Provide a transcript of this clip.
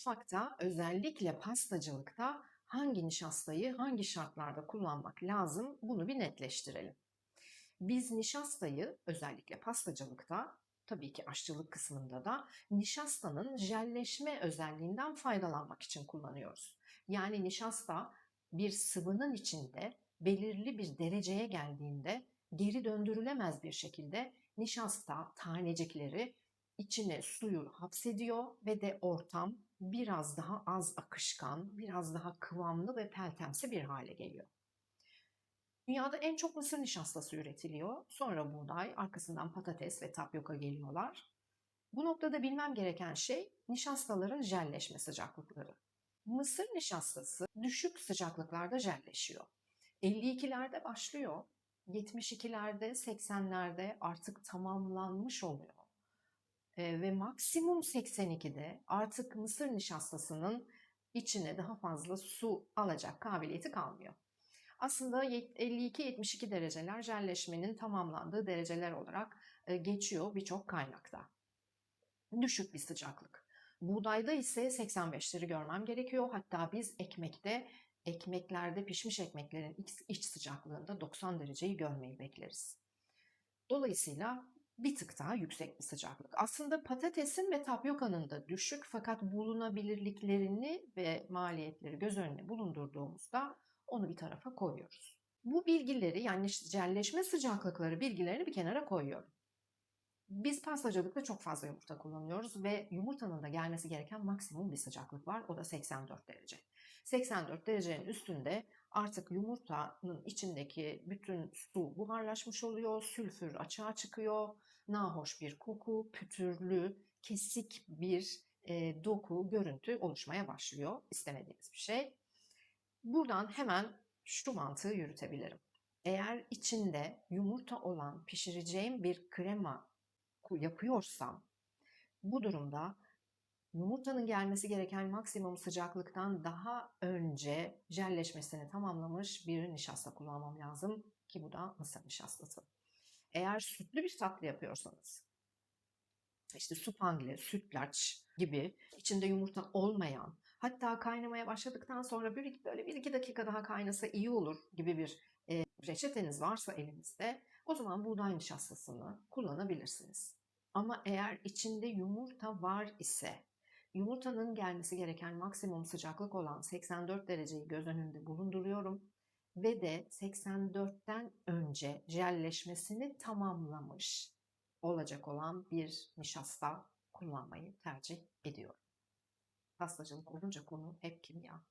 mutfakta özellikle pastacılıkta hangi nişastayı hangi şartlarda kullanmak lazım bunu bir netleştirelim. Biz nişastayı özellikle pastacılıkta tabii ki aşçılık kısmında da nişastanın jelleşme özelliğinden faydalanmak için kullanıyoruz. Yani nişasta bir sıvının içinde belirli bir dereceye geldiğinde geri döndürülemez bir şekilde nişasta tanecikleri içine suyu hapsediyor ve de ortam biraz daha az akışkan, biraz daha kıvamlı ve peltemsi bir hale geliyor. Dünyada en çok mısır nişastası üretiliyor. Sonra buğday, arkasından patates ve tapyoka geliyorlar. Bu noktada bilmem gereken şey nişastaların jelleşme sıcaklıkları. Mısır nişastası düşük sıcaklıklarda jelleşiyor. 52'lerde başlıyor. 72'lerde, 80'lerde artık tamamlanmış oluyor. Ee, ve maksimum 82'de artık mısır nişastasının içine daha fazla su alacak kabiliyeti kalmıyor. Aslında 52-72 dereceler jelleşmenin tamamlandığı dereceler olarak e, geçiyor birçok kaynakta. Düşük bir sıcaklık. Buğdayda ise 85'leri görmem gerekiyor. Hatta biz ekmekte, ekmeklerde pişmiş ekmeklerin iç, iç sıcaklığında 90 dereceyi görmeyi bekleriz. Dolayısıyla bir tık daha yüksek bir sıcaklık. Aslında patatesin ve tapyokanın da düşük fakat bulunabilirliklerini ve maliyetleri göz önüne bulundurduğumuzda onu bir tarafa koyuyoruz. Bu bilgileri yani jelleşme sıcaklıkları bilgilerini bir kenara koyuyorum. Biz pastacılıkta çok fazla yumurta kullanıyoruz ve yumurtanın da gelmesi gereken maksimum bir sıcaklık var. O da 84 derece. 84 derecenin üstünde artık yumurtanın içindeki bütün su buharlaşmış oluyor, sülfür açığa çıkıyor, nahoş bir koku, pütürlü, kesik bir e, doku, görüntü oluşmaya başlıyor. İstemediğimiz bir şey. Buradan hemen şu mantığı yürütebilirim. Eğer içinde yumurta olan pişireceğim bir krema yapıyorsam bu durumda yumurtanın gelmesi gereken maksimum sıcaklıktan daha önce jelleşmesini tamamlamış bir nişasta kullanmam lazım ki bu da mısır nişastası. Eğer sütlü bir tatlı yapıyorsanız işte supangle, sütlaç gibi içinde yumurta olmayan hatta kaynamaya başladıktan sonra bir, böyle bir iki dakika daha kaynasa iyi olur gibi bir e, reçeteniz varsa elinizde o zaman buğday nişastasını kullanabilirsiniz. Ama eğer içinde yumurta var ise yumurtanın gelmesi gereken maksimum sıcaklık olan 84 dereceyi göz önünde bulunduruyorum ve de 84'ten önce jelleşmesini tamamlamış olacak olan bir nişasta kullanmayı tercih ediyorum. Pastacılık olunca konu hep kimya.